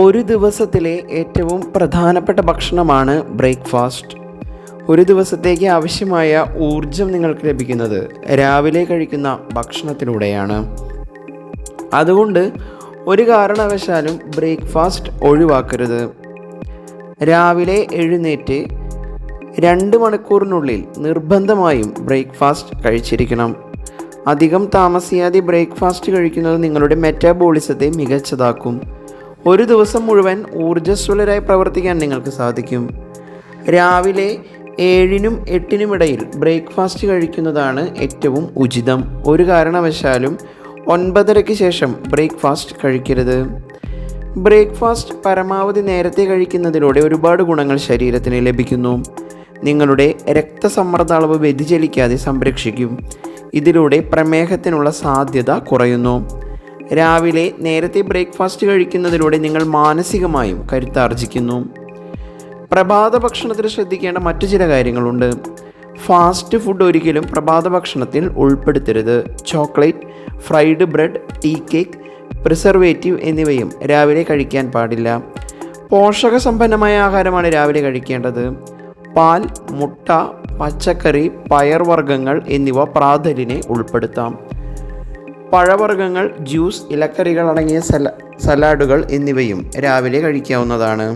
ഒരു ദിവസത്തിലെ ഏറ്റവും പ്രധാനപ്പെട്ട ഭക്ഷണമാണ് ബ്രേക്ക്ഫാസ്റ്റ്. ഒരു ദിവസത്തേക്ക് ആവശ്യമായ ഊർജം നിങ്ങൾക്ക് ലഭിക്കുന്നത് രാവിലെ കഴിക്കുന്ന ഭക്ഷണത്തിലൂടെയാണ്. അതുകൊണ്ട് ഒരു കാരണവശാലും ബ്രേക്ക്ഫാസ്റ്റ് ഒഴിവാക്കരുത്. രാവിലെ എഴുന്നേറ്റ് രണ്ട് മണിക്കൂറിനുള്ളിൽ നിർബന്ധമായും ബ്രേക്ക്ഫാസ്റ്റ് കഴിച്ചിരിക്കണം. അധികം താമസിയാതെ ബ്രേക്ക്ഫാസ്റ്റ് കഴിക്കുന്നത് നിങ്ങളുടെ മെറ്റാബോളിസത്തെ മികച്ചതാക്കും. ഒരു ദിവസം മുഴുവൻ ഊർജസ്വലരായി പ്രവർത്തിക്കാൻ നിങ്ങൾക്ക് സാധിക്കും. രാവിലെ ഏഴിനും എട്ടിനും ഇടയിൽ ബ്രേക്ക്ഫാസ്റ്റ് കഴിക്കുന്നതാണ് ഏറ്റവും ഉചിതം. ഒരു കാരണവശാലും ഒൻപതരയ്ക്ക് ശേഷം ബ്രേക്ക്ഫാസ്റ്റ് കഴിക്കരുത്. ബ്രേക്ക്ഫാസ്റ്റ് പരമാവധി നേരത്തെ കഴിക്കുന്നതിലൂടെ ഒരുപാട് ഗുണങ്ങൾ ശരീരത്തിന് ലഭിക്കുന്നു. നിങ്ങളുടെ രക്തസമ്മർദ്ദ അളവ് വ്യതിചലിക്കാതെ സംരക്ഷിക്കും. ഇതിലൂടെ പ്രമേഹത്തിനുള്ള സാധ്യത കുറയുന്നു. രാവിലെ നേരത്തെ ബ്രേക്ക്ഫാസ്റ്റ് കഴിക്കുന്നതിലൂടെ നിങ്ങൾ മാനസികമായും കരുത്താർജിക്കുന്നു. പ്രഭാത ഭക്ഷണത്തിൽ ശ്രദ്ധിക്കേണ്ട മറ്റു ചില കാര്യങ്ങളുണ്ട്. ഫാസ്റ്റ് ഫുഡ് ഒരിക്കലും പ്രഭാത ഭക്ഷണത്തിൽ ഉൾപ്പെടുത്തരുത്. Chocolate fried bread tea cake preservative എന്നിവയും രാവിലെ കഴിക്കാൻ പാടില്ല. പോഷകസമ്പന്നമായ ആഹാരമാണ് രാവിലെ കഴിക്കേണ്ടത്. പാൽ മുട്ട പച്ചക്കറി പയർവർഗങ്ങൾ എന്നിവ പ്രാതലിനെ ഉൾപ്പെടുത്താം. പഴവർഗങ്ങൾ ജ്യൂസ് ഇലക്കറികൾ അടങ്ങിയ സല സലാഡുകൾ എന്നിവയും രാവിലെ കഴിക്കാവുന്നതാണ്.